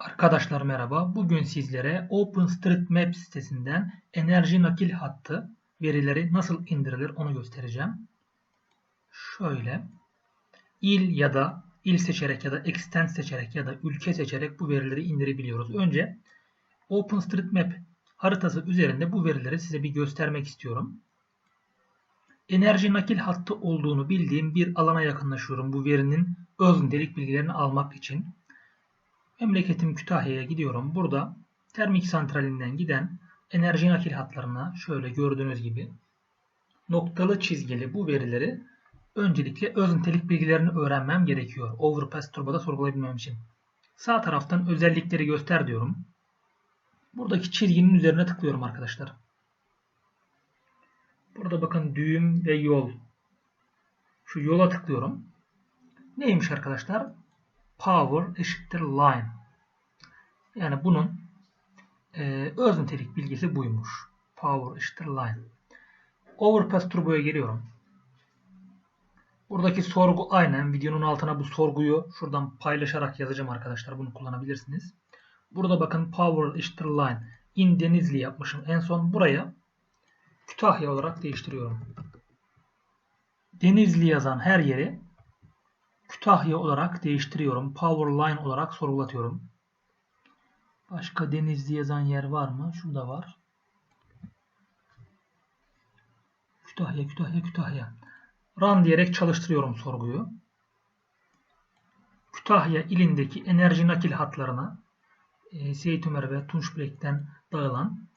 Arkadaşlar merhaba. Bugün sizlere OpenStreetMap sitesinden enerji nakil hattı verileri nasıl indirilir onu göstereceğim. Şöyle il ya da il seçerek ya da extent seçerek ya da ülke seçerek bu verileri indirebiliyoruz. Önce OpenStreetMap haritası üzerinde bu verileri size bir göstermek istiyorum. Enerji nakil hattı olduğunu bildiğim bir alana yakınlaşıyorum bu verinin öz nitelik bilgilerini almak için. Memleketim Kütahya'ya gidiyorum. Burada termik santralinden giden enerji nakil hatlarına şöyle gördüğünüz gibi noktalı çizgili bu verileri öncelikle öz nitelik bilgilerini öğrenmem gerekiyor. Overpass Turbo'da sorgulayabilmem için. Sağ taraftan özellikleri göster diyorum. Buradaki çizginin üzerine tıklıyorum arkadaşlar. Burada bakın düğüm ve yol. Şu yola tıklıyorum. Neymiş arkadaşlar? Power eşittir line. Yani bunun e, öz nitelik bilgisi buymuş. Power eşittir line. Overpass turbo'ya geliyorum. Buradaki sorgu aynen. Videonun altına bu sorguyu şuradan paylaşarak yazacağım arkadaşlar. Bunu kullanabilirsiniz. Burada bakın power eşittir line. In Denizli yapmışım. En son buraya Kütahya olarak değiştiriyorum. Denizli yazan her yeri Kütahya olarak değiştiriyorum. Powerline olarak sorgulatıyorum. Başka Denizli yazan yer var mı? Şurada var. Kütahya, Kütahya, Kütahya. Run diyerek çalıştırıyorum sorguyu. Kütahya ilindeki enerji nakil hatlarına e, Seyit Ömer ve Tunçbilek'ten dağılan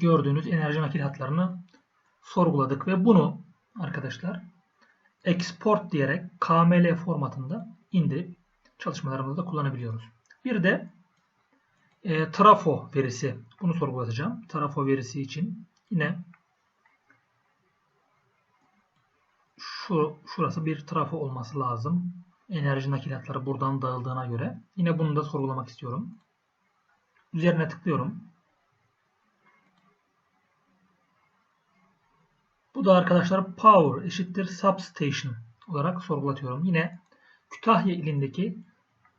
gördüğünüz enerji nakil hatlarını sorguladık ve bunu arkadaşlar export diyerek KML formatında indirip çalışmalarımızda kullanabiliyoruz. Bir de e, trafo verisi. Bunu sorgulatacağım. Trafo verisi için yine şu şurası bir trafo olması lazım. Enerji nakilatları buradan dağıldığına göre. Yine bunu da sorgulamak istiyorum. Üzerine tıklıyorum. Bu da arkadaşlar power eşittir substation olarak sorgulatıyorum. Yine Kütahya ilindeki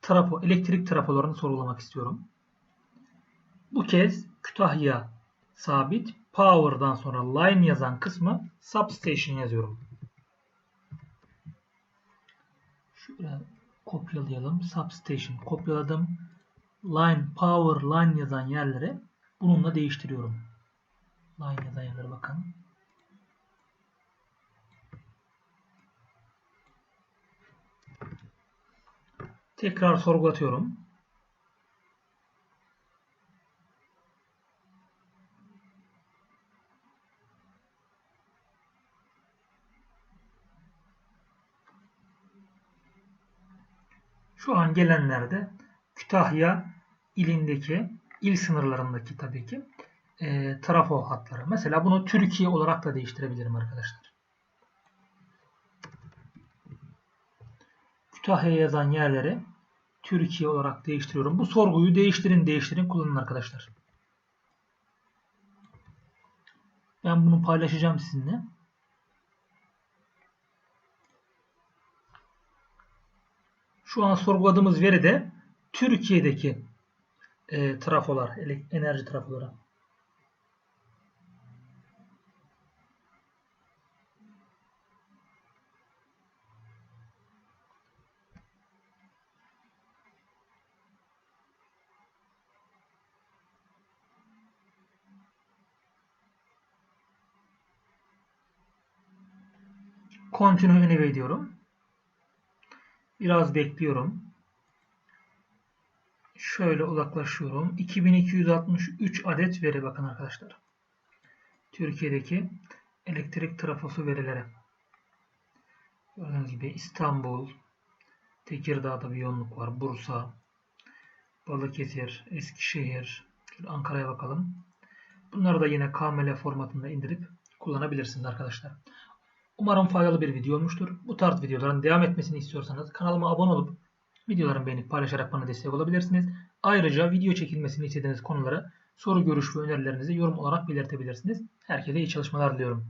trafo, elektrik trafolarını sorgulamak istiyorum. Bu kez Kütahya sabit. Power'dan sonra line yazan kısmı substation yazıyorum. Şöyle kopyalayalım. Substation kopyaladım. Line, power, line yazan yerleri bununla değiştiriyorum. Line yazan yerlere bakın. Tekrar sorgulatıyorum. Şu an gelenlerde Kütahya ilindeki, il sınırlarındaki tabii ki e, trafo hatları. Mesela bunu Türkiye olarak da değiştirebilirim arkadaşlar. Kütahya yazan yerleri Türkiye olarak değiştiriyorum. Bu sorguyu değiştirin değiştirin kullanın arkadaşlar. Ben bunu paylaşacağım sizinle. Şu an sorguladığımız veri de Türkiye'deki e, trafolar, enerji trafoları. Continue anyway diyorum. Biraz bekliyorum. Şöyle uzaklaşıyorum. 2263 adet veri bakın arkadaşlar. Türkiye'deki elektrik trafosu verileri. Gördüğünüz gibi İstanbul, Tekirdağ'da bir yoğunluk var. Bursa, Balıkesir, Eskişehir, Ankara'ya bakalım. Bunları da yine KML formatında indirip kullanabilirsiniz arkadaşlar. Umarım faydalı bir video olmuştur. Bu tarz videoların devam etmesini istiyorsanız kanalıma abone olup videolarımı beğenip paylaşarak bana destek olabilirsiniz. Ayrıca video çekilmesini istediğiniz konulara soru, görüş ve önerilerinizi yorum olarak belirtebilirsiniz. Herkese iyi çalışmalar diliyorum.